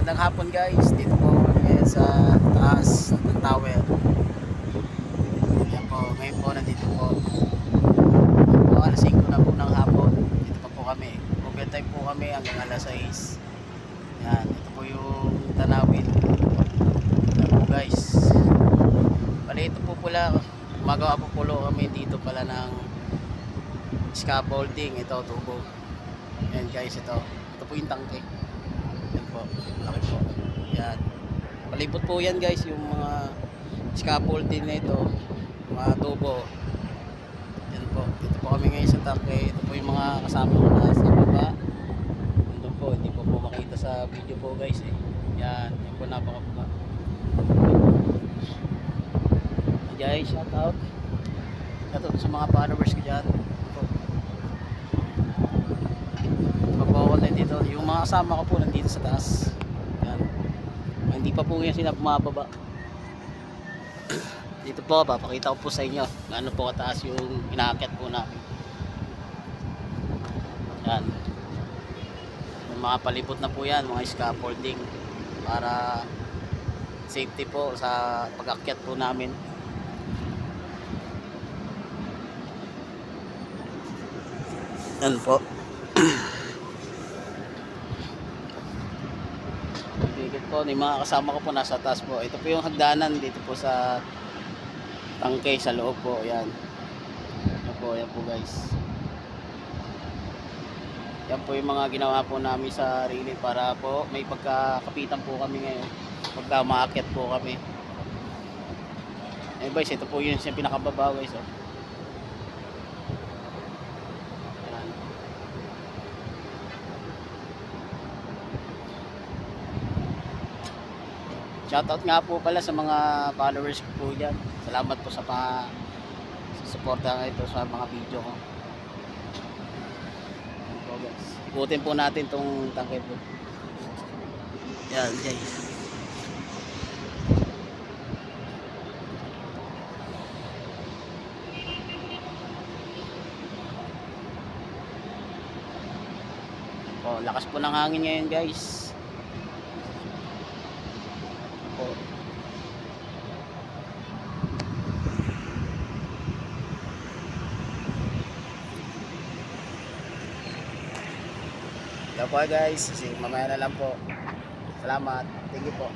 Magandang hapon guys. Dito po kami sa taas ng tower. Yan po. Ngayon po nandito po. Yan po alas 5 na po ng hapon. Dito pa po kami. Overtime po kami hanggang alas 6. Yan. Ito po yung tanawin. Yan po guys. Bali ito po pula. Gumagawa po pulo kami dito pala ng scaffolding. Ito tubo. Yan guys ito. Ito po yung tangke. Po. Laki po. Yan. Palibot po yan guys yung mga scaffolding na ito. Mga tubo. Yan po. Dito po kami ngayon sa tangke. Ito po yung mga kasama ko na sa baba. Nandun po. Hindi po po makita sa video po guys eh. Yan. Yan po napakababa. Guys, shout out. Shout out sa mga followers ko dyan. Po. Magpo-call din dito. Yung mga kasama ko po nandito sa taas. Yan. Hindi pa po yan sila bumababa. Dito po, papakita ko po sa inyo kung ano po kataas yung inaakyat po namin. Yan. Yung mga palibot na po yan, mga scaffolding para safety po sa pag-akyat po namin. Yan po. Tigit po, ni mga kasama ko po nasa taas po. Ito po yung hagdanan dito po sa tangke sa loob po. Yan. Yan po, yan po guys. Yan po yung mga ginawa po namin sa railing para po may pagkakapitan po kami ngayon. Pagka maakyat po kami. Eh guys, ito po yun yung pinakababa guys. Oh. Yan. Shoutout nga po pala sa mga followers ko po dyan. Salamat po sa pa sa suporta ito sa mga video ko. Po guys. Ikutin po natin tong tangke po. Yan guys. Oh, lakas po ng hangin ngayon guys. Ito po guys, kasi mamaya na lang po. Salamat. Thank you po.